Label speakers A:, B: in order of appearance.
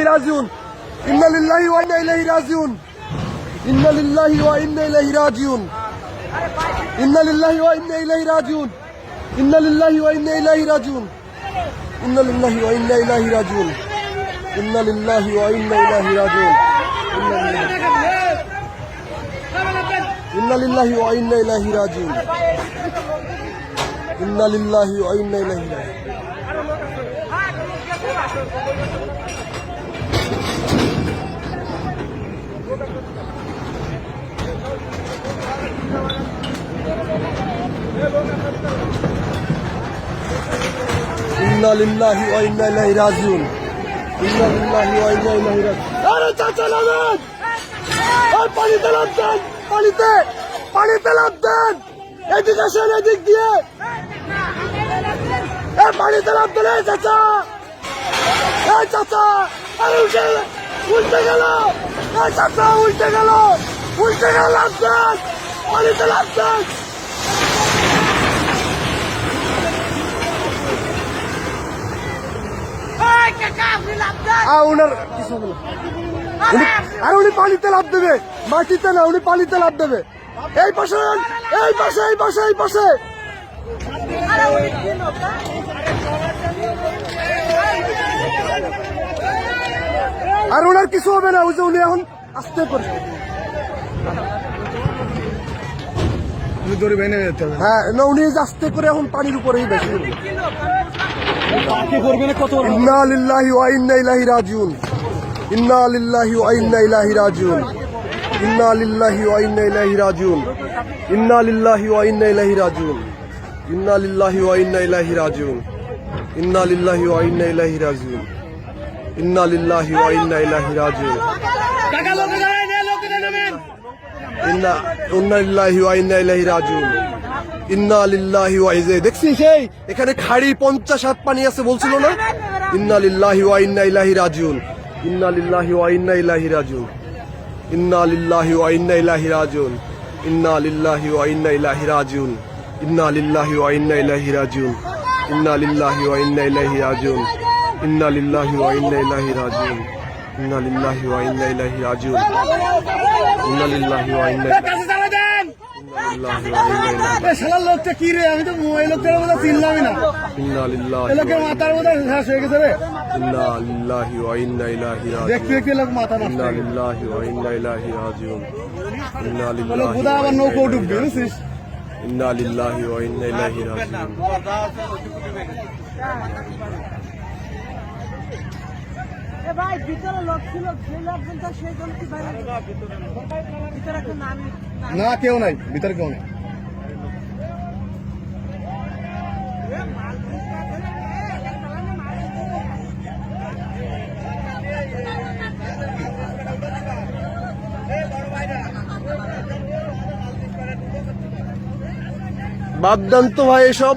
A: ইলাইহি রাজিউন ইন্না লিল্লাহি ওয়া ইন্না ইলাইহি রাজিউন ইন্না লিল্লাহি ওয়া ইন্না ইলাইহি রাজিউন ইন্না লিল্লাহি ওয়া ইন্না ইলাইহি রাজিউন ইন্না লিল্লাহি ওয়া ইন্না ইলাইহি রাজিউন ইন্না লিল্লাহি ওয়া ইন্না ইলাইহি রাজিউন ইন্না লিল্লাহি ওয়া ইন্না ইলাইহি রাজিউন ইন্না লিল্লাহি ওয়া ইন্না ইন্না লিল্লাহি ওয়া ইন্না ইলাইহি আরে চাচা নামেন! এই পানিতে পানিতে! পানিতে লাভ দেন! এদিকে আসেন দিয়ে! এই পানিতে লাভ চাচা! এই চাচা! আরে উঠে উল্টে গেল! চাচা উল্টে গেল! উল্টে গেল লাভ পানিতে লাভ দেন! ওনার কিছু হবে আর উনি পানিতে লাভ দেবে। মাটিতে না উনি পানিতে লাভ দেবে। এই পাশে এই পাশে এই পাশে এই পাশে। আর ওনার কিছু হবে না ওই যে উনি এখন আসতে
B: বেঁধে
A: হ্যাঁ না উনি আস্তে করে এখন পানির উপরেই বেশি। ইন্না লিল্লাহি ওয়া ইন্না ইলাইহি রাজিউন ইন্না লিল্লাহি ওয়া ইন্না ইলাইহি রাজিউন ইন্না লিল্লাহি ওয়া ইন্না ইলাইহি রাজিউন ইন্না লিল্লাহি ওয়া ইন্না ইলাইহি রাজিউন ইন্না লিল্লাহি ওয়া ইন্না ইলাইহি রাজিউন ইন্না লিল্লাহি ওয়া ইন্না ইলাইহি রাজিউন ইন্না লিল্লাহি ওয়া ইন্না ইলাইহি রাজিউন
B: টাকা লোকে যাবেন এ লোকে নেবেন
A: ইন্না ইন্না লিল্লাহি ওয়া ইন্না ইলাইহি রাজিউন ইন্না লিল্লাহি ওয়া ইজে দেখছিস সেই এখানে খাড়ি পঞ্চাশ হাত পানি আছে বলছিল না ইন্না লিল্লাহি ওয়া ইন্না ইলাইহি রাজিউন ইন্না ওয়া ইন্না ইলাইহি রাজিউন ইন্না লিল্লাহি ওয়া ইন্না ইলাইহি রাজিউন ইন্না লিল্লাহি ওয়া ইন্না ইলাইহি রাজিউন ইন্না লিল্লাহি ওয়া ইন্না ইলাইহি রাজিউন ইন্না লিল্লাহি ওয়া ইন্না ইলাইহি রাজিউন ইন্না লিল্লাহি ওয়া ইন্না ইলাইহি রাজিউন ইন্না ওয়া ইন্না ইলাইহি রাজিউন ইন্না ওয়া ইন্না ইলাইহি
B: শালার লোকটা কি রে? আমি তো এই লোকটার মতো চিনলামই না। লোকের মাথার মতো শেষ হয়ে গেছে রে। দেখতে দেখতে লোক মাথা
A: লোক
B: বোধ আবার নৌকো ডুববে বুঝছিস?
A: ইন্না লিল্লাহি ওয়া ইন্না ইলাইহি রাজিউন।
C: ভাই ভিতরে লোক ছিল সেই লোকজন তো সেই জন কি বাইরে ভিতরে একটা নাম
B: না কেউ নাই ভিতরে কেউ নাই।
A: বাদ দেন তো ভাই এসব